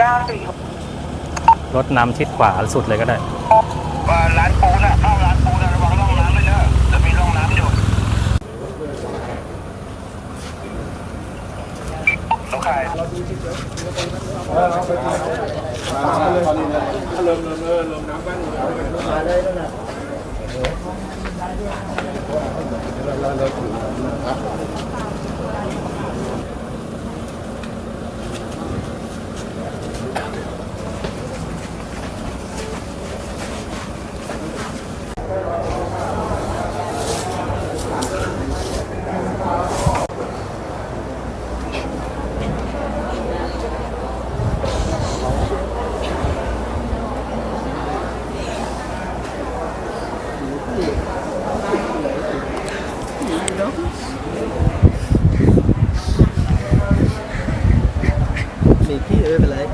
ก้าสี่รถนำชิดขวาสุดเลยก็ได้ว่าร้านปูน่ะเข้าร้านปูน่ะระวังร่องน้ำด้วยเนอะจะมีร่องน้ำอยู่ลูกขาย มีพี่เออไปเลยเน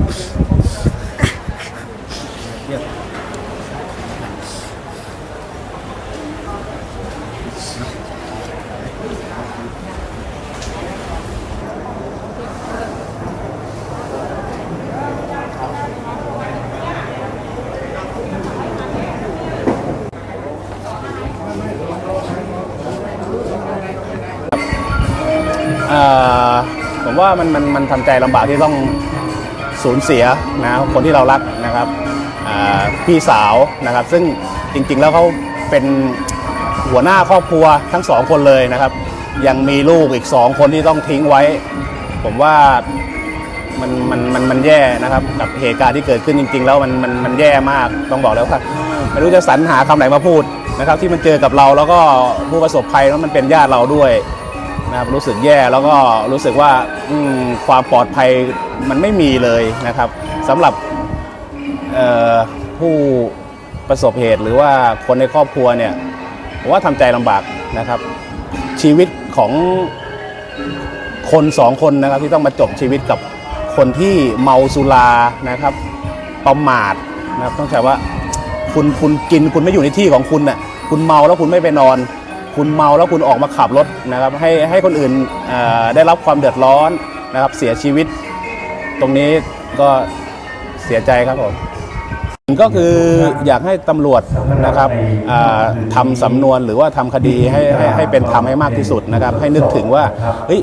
ี่ย เอ่อ ผมว่ามันมันมันทำใจลำบากที่ต้อง สูญเสียนะคนที่เรารักนะครับพี่สาวนะครับ ซึ่งจริงๆแล้วเขาเป็นหัวหน้าครอบครัวทั้งสองคนเลยนะครับ ยังมีลูกอีกสองคนที่ต้องทิ้งไว้ ผมว่ามันมันมันมันแย่นะครับกับเหตุการณ์ที่เกิดขึ้นจริง ๆ แล้วมันมันมันแย่มากต้องบอกแล้วว่าไม่รู้จะสรรหาคำไหนมาพูดนะครับ ที่มันเจอกับเราแล้วก็ผู้ประสบภัยแล้วมันเป็นญาติเราด้วย นะครับรู้สึกแย่แล้วก็รู้สึกว่าความปลอดภัยมันไม่มีเลยนะครับสำหรับผู้ประสบเหตุหรือว่าคนในครอบครัวเนี่ยผมว่าทำใจลำบากนะครับ ชีวิตของคนสองคนนะครับที่ต้องมาจบชีวิตกับคนที่เมาสุรานะครับประมาทนะครับต้องใช้ว่าคุณคุณกินคุณไม่อยู่ในที่ของคุณน่ะคุณเมาแล้วคุณไม่ไปนอน คุณเมาแล้วคุณออกมาขับรถนะครับให้ให้คนอื่นได้รับความเดือดร้อนนะครับเสียชีวิต ตรงนี้ก็เสียใจครับผมก็คืออยากให้ตำรวจนะครับทำสำนวนหรือว่าทำคดีให้ให้ให้เป็นธรรมให้มากที่สุดนะครับ ให้นึกถึงว่าเฮ้ย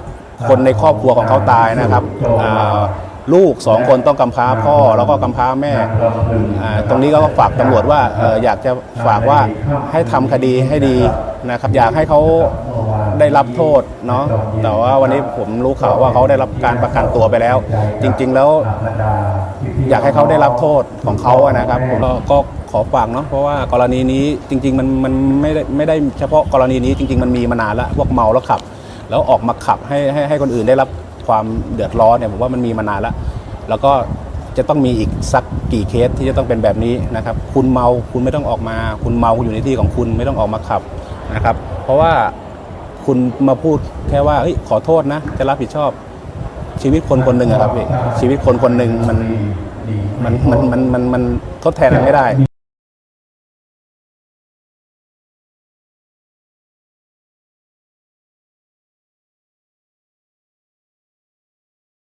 คนในครอบครัวของเขาตายนะครับลูกสองคนต้องกำพร้าพ่อแล้วก็กำพร้าแม่ ตรงนี้ก็ฝากตำรวจว่าอยากจะฝากว่าให้ทำคดีให้ดี นะครับอยากให้เขาได้รับโทษเนาะแต่ว่าวันนี้ผมรู้ข่าวว่าเขาได้รับการประกันตัวไปแล้ว จริง ๆ แล้วอยากให้เขาได้รับโทษของเขาอะนะครับผมก็ก็ขอฝากเนาะเพราะว่ากรณีนี้จริง ๆ มันมันไม่ได้ไม่ได้เฉพาะกรณีนี้จริง ๆ มันมีมานานแล้วพวกเมาแล้วขับ แล้วออกมาขับให้ให้ให้คนอื่นได้รับความเดือดร้อนเนี่ยผมว่ามันมีมานานแล้ว แล้วก็จะต้องมีอีกสักกี่เคสที่จะต้องเป็นแบบนี้นะครับ คุณเมาคุณไม่ต้องออกมา คุณเมาคุณอยู่ในที่ของคุณไม่ต้องออกมาขับ นะครับ เพราะว่าคุณมาพูดแค่ว่าเฮ้ยขอโทษนะ จะรับผิดชอบ ชีวิตคนคนหนึ่งอะครับพี่ชีวิตคนคนหนึ่งมันมันมันมันมันมันทดแทนกันไม่ได้